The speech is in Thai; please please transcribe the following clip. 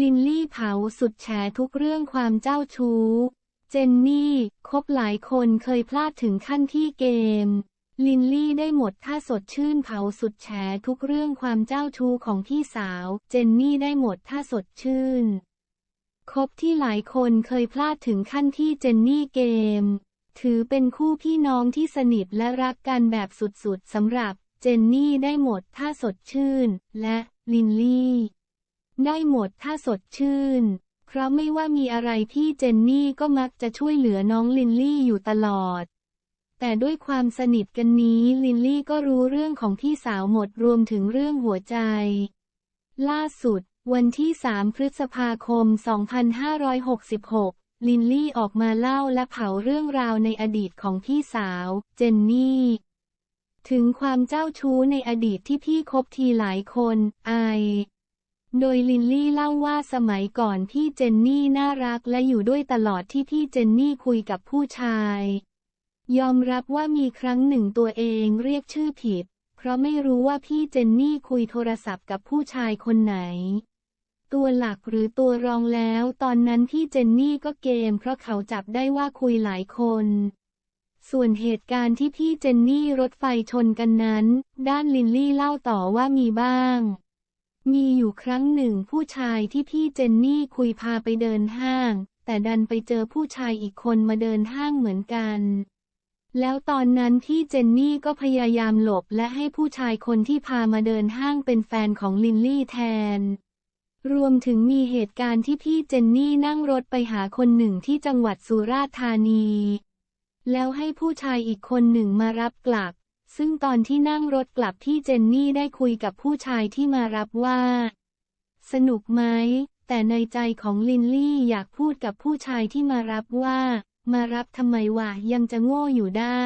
ลินลี่เผาสุดแฉทุกเรื่องความเจ้าชู้ เจนนี่คบหลายคนเคยพลาดถึงขั้นที่เกม ลินลี่ได้หมดท่าสดชื่นเผาสุดแฉทุกเรื่องความเจ้าชู้ของพี่สาว เจนนี่ได้หมดท่าสดชื่น คบที่หลายคนเคยพลาดถึงขั้นที่เจนนี่เกม ถือเป็นคู่พี่น้องที่สนิทและรักกันแบบสุดๆสำหรับ เจนนี่ได้หมดท่าสดชื่น และลินลี่ ได้หมดถ้าสดชื่น เพราะไม่ว่ามีอะไรพี่เจนนี่ก็มักจะช่วยเหลือน้องลินลี่อยู่ตลอด แต่ด้วยความสนิทกันนี้ลินลี่ก็รู้เรื่องของพี่สาวหมดรวมถึงเรื่องหัวใจ ล่าสุด วันที่ 3 พฤษภาคม 2566 ลินลี่ออกมาเล่าและเผาเรื่องราวในอดีตของพี่สาว เจนนี่ ถึงความเจ้าชู้ในอดีตที่พี่คบทีหลายคน ไอ โดยลินลี่เล่าว่าสมัยก่อนพี่เจนนี่น่ารักและอยู่ด้วยตลอดที่พี่เจนนี่คุยกับผู้ชาย ยอมรับว่ามีครั้งหนึ่งตัวเองเรียกชื่อผิด เพราะไม่รู้ว่าพี่เจนนี่คุยโทรศัพท์กับผู้ชายคนไหน ตัวหลักหรือตัวรองแล้วตอนนั้นพี่เจนนี่ก็เกม เพราะเขาจับได้ว่าคุยหลายคนส่วนเหตุการณ์ที่พี่เจนนี่รถไฟชนกันนั้น ด้านลินลี่เล่าต่อว่ามีบ้าง มีอยู่ครั้งหนึ่งผู้ชายที่พี่เจนนี่คุยพาไปเดินห้าง แต่ดันไปเจอผู้ชายอีกคนมาเดินห้างเหมือนกัน แล้วตอนนั้นพี่เจนนี่ก็พยายามหลบและให้ผู้ชายคนที่พามาเดินห้างเป็นแฟนของลินลี่แทน รวมถึงมีเหตุการณ์ที่พี่เจนนี่นั่งรถไปหาคนหนึ่งที่จังหวัดสุราษฎร์ธานี แล้วให้ผู้ชายอีกคนหนึ่งมารับกลับ ซึ่งตอนที่นั่งรถกลับที่เจนนี่ได้คุยกับผู้ชายที่มารับว่า สนุกไหม แต่ในใจของลินลี่อยากพูดกับผู้ชายที่มารับว่า มารับทำไมวะยังจะโง่อยู่ได้